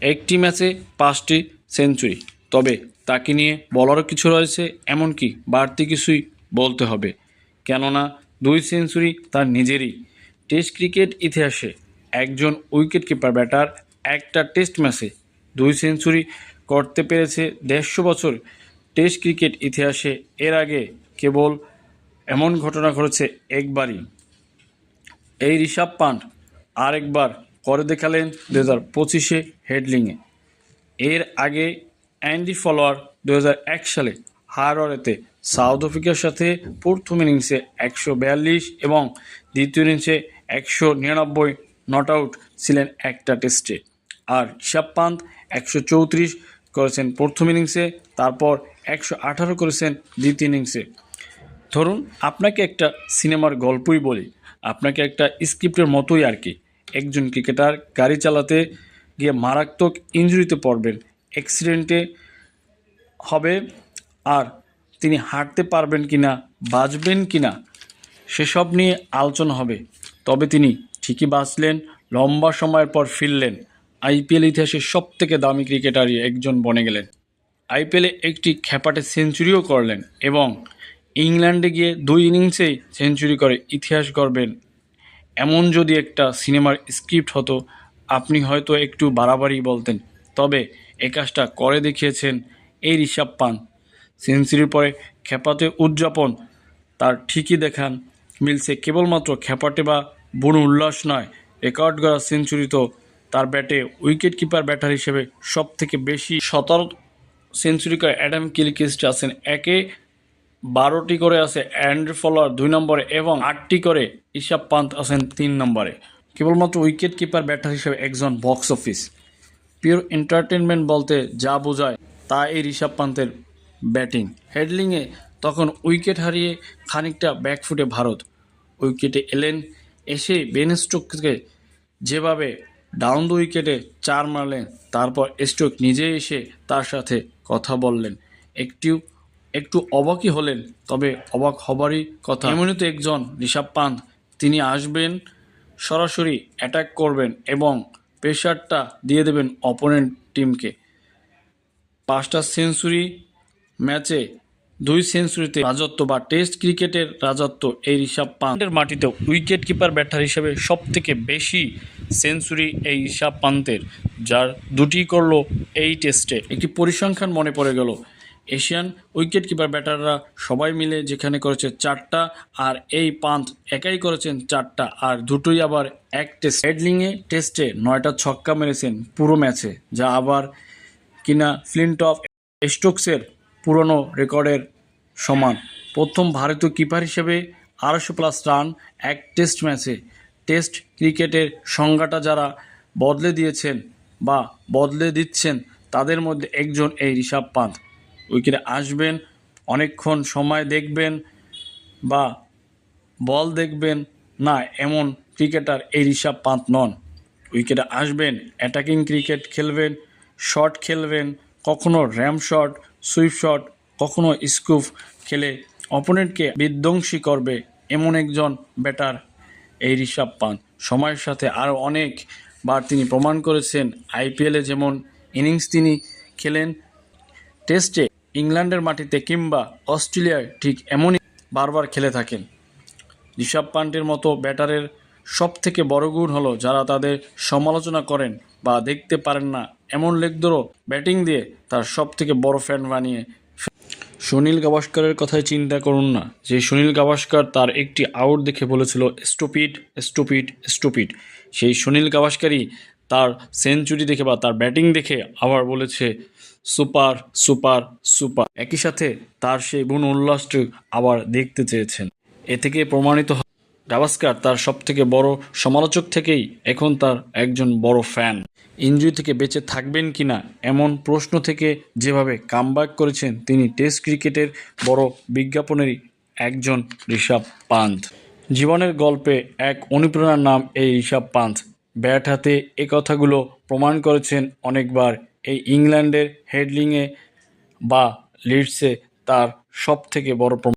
একটি ম্যাচে পাঁচটি সেঞ্চুরি। তবে তাকে নিয়ে বলারও কিছু রয়েছে, এমনকি বাড়তি কিছুই বলতে হবে। কেননা, দুই সেঞ্চুরি তার নিজেরই। টেস্ট ক্রিকেট ইতিহাসে একজন উইকেট কিপার ব্যাটার একটা টেস্ট ম্যাচে দুই সেঞ্চুরি করতে পেরেছে দেড়শো বছর। টেস্ট ক্রিকেট ইতিহাসে এর আগে কেবল এমন ঘটনা ঘটেছে একবারই। এই ঋষভ পান্ট আরেকবার করে দেখালেন দু হাজার পঁচিশে হেডলিংয়ে। এর আগে অ্যান্ডি ফলোয়ার দু এক সালে হারওয়ারেতে সাউথ আফ্রিকার সাথে প্রথম ইনিংসে একশো বিয়াল্লিশ এবং দ্বিতীয় ইনিংসে একশো নিরানব্বই নট আউট ছিলেন একটা টেস্টে। আর ঋষভ পান্ত একশো চৌত্রিশ করেছেন প্রথম ইনিংসে, তারপর একশো আঠারো করেছেন দ্বিতীয় ইনিংসে। ধরুন, আপনাকে একটা সিনেমার গল্পই বলি, আপনাকে একটা স্ক্রিপ্টের মতোই আর কি। একজন ক্রিকেটার গাড়ি চালাতে গিয়ে মারাত্মক ইঞ্জুরিতে পড়বেন অ্যাক্সিডেন্টে হবে, আর তিনি হাঁটতে পারবেন কি না বাঁচবেন কি না সেসব নিয়ে আলোচনা হবে। তবে তিনি ঠিকই বাঁচলেন, লম্বা সময়ের পর ফিরলেন। আইপিএল ইতিহাসের সব থেকে দামি ক্রিকেটারই একজন বনে গেলেন। আইপিএলে একটি খ্যাপাটে সেঞ্চুরিও করলেন এবং ইংল্যান্ডে গিয়ে দুই ইনিংসেই সেঞ্চুরি করে ইতিহাস গড়বেন এমন যদি একটা সিনেমার স্ক্রিপ্ট হতো, আপনি হয়তো একটু বাড়াবাড়ি বলতেন। তবে এ কাজটা করে দেখিয়েছেন এই ঋষভ পান সেঞ্চুরির পরে খ্যাপাতে উদযাপন, তার ঠিকই দেখান। মিলছে কেবলমাত্র খ্যাপাটে বা বুনো উল্লাস নয়, রেকর্ড করা সেঞ্চুরি তো তার ব্যাটে উইকেট কিপার ব্যাটার হিসেবে সব থেকে বেশি সতেরো সেঞ্চুরি করে অ্যাডাম কিলকিস্ট আছেন। একে বারোটি করে আছে অ্যান্ড্রু ফলোয়ার দুই নম্বরে এবং আটটি করে ঈশাব পান্ত আছেন তিন নম্বরে। কেবলমাত্র উইকেট কিপার ব্যাটার হিসেবে একজন বক্স অফিস পিওর এন্টারটেনমেন্ট বলতে যা বোঝায় তা এই ঋষভ পান্তের ব্যাটিং হেডলিংয়ে তখন উইকেট হারিয়ে খানিকটা ব্যাকফুটে ভারত। উইকেটে এলেন, এসে বেন স্টোককে যেভাবে ডাউন দ্য উইকেটে চার মারলেন, তারপর স্টোক নিজে এসে তার সাথে কথা বললেন। একটু একটু অবাকই হলেন তবে অবাক হবারই কথা। এমনই তো একজন ঋষভ পান্ত তিনি আসবেন সরাসরি অ্যাটাক করবেন এবং প্রেশারটা দিয়ে দেবেন অপোনেন্ট টিমকে পাঁচটা সেঞ্চুরি ম্যাচে দুই সেঞ্চুরিতে রাজত্ব বা টেস্ট ক্রিকেটের রাজত্ব এই ঋষভ পান্তের মাটিতে উইকেট কিপার ব্যাটার হিসেবে সব থেকে বেশি সেঞ্চুরি এই ঋষভ পান্তের যার দুটি করল এই টেস্টে একটি পরিসংখ্যান মনে পড়ে গেল এশিয়ান উইকেট কিপার ব্যাটাররা সবাই মিলে যেখানে করেছে চারটা আর এই পান্থ একাই করেছেন চারটা। আর দুটোই আবার এক টেস্ট। হেডলিংয়ে টেস্টে নয়টা ছক্কা মেরেছেন পুরো ম্যাচে, যা আবার কিনা ফ্লিন্ট অফ স্টোকসের পুরনো রেকর্ডের সমান। প্রথম ভারতীয় কিপার হিসেবে আড়াইশো প্লাস রান এক টেস্ট ম্যাচে। টেস্ট ক্রিকেটের সংজ্ঞাটা যারা বদলে দিয়েছেন বা বদলে দিচ্ছেন, তাদের মধ্যে একজন এই ঋষভ পান্ত। উইকেটে আসবেন, অনেকক্ষণ সময় দেখবেন বা বল দেখবেন। না, এমন ক্রিকেটার এই ঋষভ পান্ত নন। উইকেটে আসবেন অ্যাটাকিং ক্রিকেট খেলবেন শট খেলবেন, কখনো র্যাম শট সুইপ শট কখনো স্কুপ খেলে অপোনেন্টকে বিধ্বংসী করবে এমন একজন ব্যাটার এই ঋষভ পান সময়ের সাথে আরও অনেকবার তিনি প্রমাণ করেছেন। আইপিএলে যেমন ইনিংস তিনি খেলেন টেস্টে ইংল্যান্ডের মাটিতে কিংবা অস্ট্রেলিয়ায় ঠিক এমনই বারবার খেলে থাকেন। ঋষভ পান্টের মতো ব্যাটারের সব থেকে বড় গুণ হলো যারা তাদের সমালোচনা করেন বা দেখতে পারেন না এমন লেগদরও ব্যাটিং দিয়ে তার সব থেকে বড় ফ্যান বানিয়ে সুনীল গাভাস্করের কথাই চিন্তা করুন না। যে সুনীল গাভাস্কর তার একটি আউট দেখে বলেছিল স্টুপিড স্টুপিড স্টুপিড সেই সুনীল গাভাস্করই তার সেঞ্চুরি দেখে বা তার ব্যাটিং দেখে আবার বলেছে, সুপার সুপার সুপার। একই সাথে তার সেই বুন উল্লাসটি আবার দেখতে চেয়েছেন। এ থেকে প্রমাণিত গাভাস্কার তার সব থেকে বড় সমালোচক থেকেই এখন তার একজন বড় ফ্যান। ইঞ্জুরি থেকে বেঁচে থাকবেন কিনা এমন প্রশ্ন থেকে যেভাবে কামব্যাক করেছেন, তিনি টেস্ট ক্রিকেটের বড় বিজ্ঞাপনেরই একজন ঋষভ পান্থ। জীবনের গল্পে এক অনুপ্রেরণার নাম এই ঋষভ পান্থ। ব্যাট হাতে এ কথাগুলো প্রমাণ করেছেন অনেকবার। এই ইংল্যান্ডের হেডলিংয়ে বা লিডসে তার সব থেকে বড় প্রমাণ।